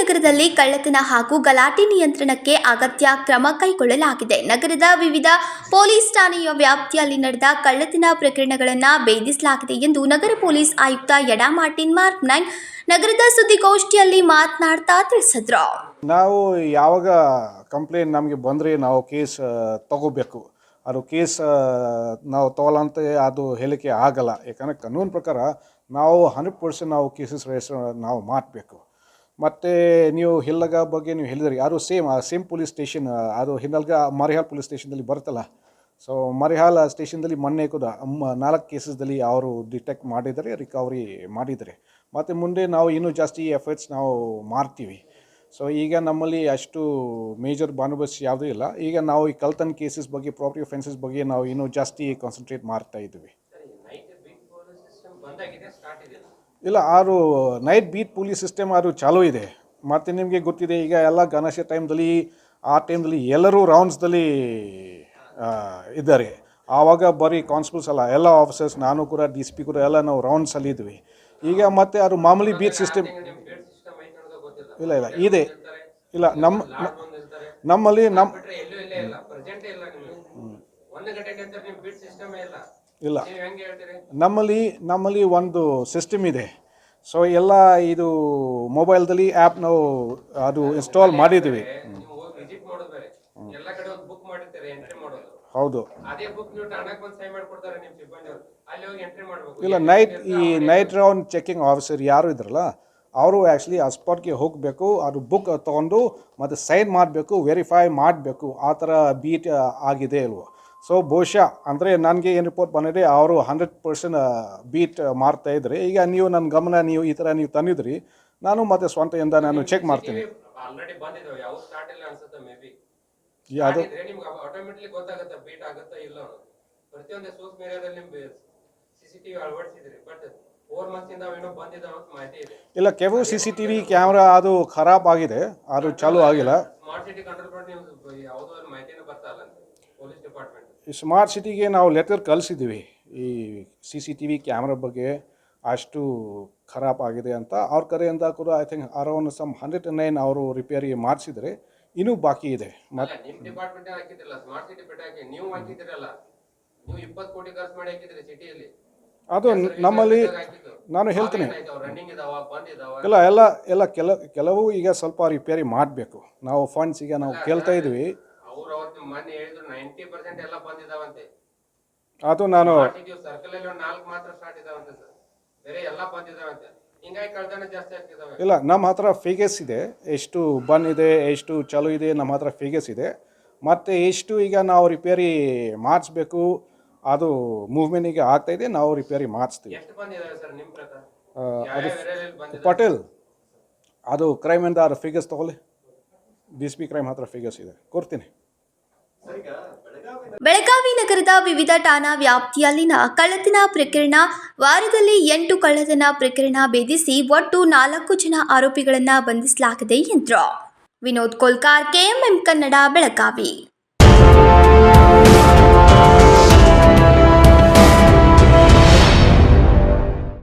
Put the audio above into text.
ನಗರದಲ್ಲಿ ಕಳ್ಳತನ ಹಾಗೂ ಗಲಾಟೆ ನಿಯಂತ್ರಣಕ್ಕೆ ಅಗತ್ಯ ಕ್ರಮ ಕೈಗೊಳ್ಳಲಾಗಿದೆ. ನಗರದ ವಿವಿಧ ಪೊಲೀಸ್ ಠಾಣೆಯ ವ್ಯಾಪ್ತಿಯಲ್ಲಿ ನಡೆದ ಕಳ್ಳತನ ಪ್ರಕರಣಗಳನ್ನು ಭೇದಿಸಲಾಗಿದೆ ಎಂದು ನಗರ ಪೊಲೀಸ್ ಆಯುಕ್ತ ಯಡಾ ಮಾರ್ಟಿನ್ ಮಾರ್ಕ್ ನೈನ್ ನಗರದ ಸುದ್ದಿಗೋಷ್ಠಿಯಲ್ಲಿ ಮಾತನಾಡ್ತಾ ತಿಳಿಸಿದ್ರು. ನಾವು ಯಾವಾಗ ಕಂಪ್ಲೇಂಟ್ ನಮಗೆ ಬಂದರೆ ನಾವು ಕೇಸ್ ತಗೋಬೇಕು. ಅದು ಕೇಸ್ ನಾವು ತಗೊಳ್ಳಂತ ಅದು ಹೇಳಿಕೆ ಆಗಲ್ಲ. ಯಾಕಂದರೆ ಕಾನೂನು ಪ್ರಕಾರ ನಾವು ಹಂಡ್ರೆಡ್ ಪರ್ಸೆಂಟ್ ನಾವು ಕೇಸಸ್ ರಿಜಿಸ್ಟರ್ ನಾವು ಮಾಡಬೇಕು. ಮತ್ತು ನೀವು ಹಿಲ್ಲಗ ಬಗ್ಗೆ ನೀವು ಹೇಳಿದ್ರಿ ಯಾರು ಸೇಮ್ ಆ ಸೇಮ್ ಪೊಲೀಸ್ ಸ್ಟೇಷನ್ ಅದು ಹಿನ್ನಲ್ಗ ಮರಿಹಾಲ್ ಪೊಲೀಸ್ ಸ್ಟೇಷನ್ದಲ್ಲಿ ಬರುತ್ತಲ್ಲ. ಸೊ ಮರಿಹಾಲ್ ಸ್ಟೇಷನ್ದಲ್ಲಿ ಮೊನ್ನೆ ಕೂಡ ನಾಲ್ಕು ಕೇಸಸ್ದಲ್ಲಿ ಅವರು ಡಿಟೆಕ್ಟ್ ಮಾಡಿದ್ದಾರೆ ರಿಕವರಿ ಮಾಡಿದ್ದಾರೆ ಮತ್ತು ಮುಂದೆ ನಾವು ಇನ್ನೂ ಜಾಸ್ತಿ ಎಫರ್ಟ್ಸ್ ನಾವು ಮಾಡ್ತೀವಿ. ಸೊ ಈಗ ನಮ್ಮಲ್ಲಿ ಅಷ್ಟು ಮೇಜರ್ ಬಾನುಬಸ್ ಯಾವುದೂ ಇಲ್ಲ. ಈಗ ನಾವು ಈ ಕಲ್ತನ್ ಕೇಸಸ್ ಬಗ್ಗೆ ಪ್ರಾಪರ್ಟಿ ಒಫೆನ್ಸಸ್ ಬಗ್ಗೆ ನಾವು ಇನ್ನೂ ಜಾಸ್ತಿ ಕಾನ್ಸಂಟ್ರೇಟ್ ಮಾಡ್ತಾ ಇದ್ದೀವಿ. ಇಲ್ಲ ಆರು ನೈಟ್ ಬೀಟ್ ಪೊಲೀಸ್ ಸಿಸ್ಟಮ್ ಅದು ಚಾಲೂ ಇದೆ. ಮತ್ತು ನಿಮಗೆ ಗೊತ್ತಿದೆ ಈಗ ಎಲ್ಲ ಗಣೇಶ ಟೈಮ್ದಲ್ಲಿ ಆ ಟೈಮ್ದಲ್ಲಿ ಎಲ್ಲರೂ ರೌಂಡ್ಸ್ದಲ್ಲಿ ಇದ್ದಾರೆ. ಆವಾಗ ಬರೀ ಕಾನ್ಸ್ಟೇಬಲ್ಸ್ ಅಲ್ಲ ಎಲ್ಲ ಆಫೀಸರ್ಸ್ ನಾನು ಕೂಡ ಡಿ ಸಿ ಪಿ ಕೂಡ ಎಲ್ಲ ನಾವು ರೌಂಡ್ಸಲ್ಲಿ ಇದ್ವಿ. ಈಗ ಮತ್ತೆ ಅದು ಮಾಮೂಲಿ ಬೀಟ್ ಸಿಸ್ಟಮ್ ಇಲ್ಲ ಇಲ್ಲ ಇದೆ. ಇಲ್ಲ ನಮ್ಮ ನಮ್ಮಲ್ಲಿ ನಮ್ಮ ಇಲ್ಲೇ. ನಮ್ಮಲ್ಲಿ ನಮ್ಮಲ್ಲಿ ಒಂದು ಸಿಸ್ಟಮ್ ಇದೆ. ಸೊ ಎಲ್ಲ ಇದು ಮೊಬೈಲ್ದಲ್ಲಿ ಆ್ಯಪ್ ನಾವು ಅದು ಇನ್ಸ್ಟಾಲ್ ಮಾಡಿದ್ದೀವಿ. ಹೌದು. ಇಲ್ಲ ನೈಟ್ ಈ ನೈಟ್ ರೌಂಡ್ ಚೆಕಿಂಗ್ ಆಫೀಸರ್ ಯಾರು ಇದ್ರಲ್ಲ ಅವರು ಆ್ಯಕ್ಚುಲಿ ಆ ಸ್ಪಾಟ್ಗೆ ಹೋಗಬೇಕು ಅದು ಬುಕ್ ತೊಗೊಂಡು ಮತ್ತು ಸೈನ್ ಮಾಡಬೇಕು ವೆರಿಫೈ ಮಾಡಬೇಕು. ಆ ಥರ ಬೀಟ್ ಆಗಿದೆ ಅಲ್ವೋ? ಸೊ ಬಹುಶಃ ಅಂದರೆ ನನಗೆ ಏನು ರಿಪೋರ್ಟ್ ಬಂದಿದೆ ಅವರು ಹಂಡ್ರೆಡ್ ಪರ್ಸೆಂಟ್ ಬೀಟ್ ಮಾಡ್ತಾ ಇದ್ರಿ. ಈಗ ನೀವು ನನ್ನ ಗಮನ ನೀವು ಈ ಥರ ನೀವು ತಂದಿದ್ರಿ ನಾನು ಮತ್ತೆ ಸ್ವಂತದಿಂದ ನಾನು ಚೆಕ್ ಮಾಡ್ತೀನಿ. ಇಲ್ಲ ಕೆಲವು C C T V camera ಅದು ಖರಾಬ್ ಆಗಿದೆ. ಅದು ಚಾಲೂ ಆಗಿಲ್ಲ. ಸ್ಮಾರ್ಟ್ ಸಿಟಿಗೆ ನಾವು ಲೆಟರ್ ಕಳಿಸಿದ್ದೀವಿ ಈ C C T V camera ಬಗ್ಗೆ ಅಷ್ಟು ಖರಾಬ್ ಆಗಿದೆ ಅಂತ. ಅವ್ರ ಕಡೆಯಿಂದ ಕೂಡ I think around some hundred nine ಅವರು ರಿಪೇರಿ ಮಾಡಿಸಿದರೆ ಇನ್ನೂ ಬಾಕಿ ಇದೆ. ಅದು ನಮ್ಮಲ್ಲಿ ನಾನು ಹೇಳ್ತೀನಿ. ಇಲ್ಲ ಎಲ್ಲ ಎಲ್ಲ ಕೆಲ ಕೆಲವು ಈಗ ಸ್ವಲ್ಪ ರಿಪೇರಿ ಮಾಡಬೇಕು. ನಾವು ಫಂಡ್ಸ್ ಈಗ ನಾವು ಕೇಳ್ತಾ ಇದ್ವಿ. ಅವ್ರು ಅವತ್ತು ಮೊನ್ನೆ ಹೇಳಿದ್ರು ನೈಂಟಿ ಪರ್ಸೆಂಟ್ ಎಲ್ಲ ಬಂದಿದಾವಂತೆ. ಅದು ನಾನು ಸರ್ಕಲ್ ಅಲ್ಲಿ ಒಂದು ನಾಲ್ಕು ಮಾತ್ರ ಸ್ಟಾರ್ಟ್ ಇದಾವಂತೆ ಸರ್. ಬೇರೆ ಎಲ್ಲ ಬಂದಿದಾವಂತೆ. ಹಿಂಗಾಗಿ ಕಳ್ತನ ಜಾಸ್ತಿ ಆಗ್ತಿದಾವೆ. ಇಲ್ಲ ನಮ್ಮ ಹತ್ರ ಫಿಗರ್ಸ್ ಇದೆ. ಎಷ್ಟು ಬನ್ ಇದೆ ಎಷ್ಟು ಚಲು ಇದೆ ನಮ್ಮ ಹತ್ರ ಫಿಗರ್ಸ್ ಇದೆ. ಮತ್ತು ಎಷ್ಟು ಈಗ ನಾವು ರಿಪೇರಿ ಮಾಡಿಸ್ಬೇಕು ಅದು ಮೂವ್ಮೆಂಟಿಗೆ ಆಗ್ತಾ ಇದೆ ನಾವು ರಿಪೇರಿ ಮಾಡಿಸ್ತೀವಿ ಎಷ್ಟು ಬಂದಿದಾವೆ ಸರ್ ನಿಮ್ ಪ್ರಕಾರ? ಆ, ಯಾವ ಏರಿಯಾದಲ್ಲಿ ಬಂದಿದೆ ಪಟೇಲ್ ಅದು ಕ್ರೈಮಿಂದ ಅದು ಫಿಗರ್ಸ್ ತಗೊಳ್ಳಿ. ಡಿ ಸಿ ಪಿ ಕ್ರೈಮ್ ಹತ್ರ ಫಿಗರ್ಸ್ ಇದೆ. ಕೊಡ್ತೀನಿ. ಬೆಳಗಾವಿ ನಗರದ ವಿವಿಧ ಠಾಣಾ ವ್ಯಾಪ್ತಿಯಲ್ಲಿನ ಕಳ್ಳತನ ಪ್ರಕರಣ, ವಾರದಲ್ಲಿ ಎಂಟು ಕಳ್ಳತನ ಪ್ರಕರಣ ಭೇದಿಸಿ ಒಟ್ಟು ನಾಲ್ಕು ಜನ ಆರೋಪಿಗಳನ್ನು ಬಂಧಿಸಲಾಗಿದೆ ಎಂದರು ವಿನೋದ್ ಕೋಲ್ಕಾರ್, ಕೆಎಂಎಂ ಕನ್ನಡ, ಬೆಳಗಾವಿ.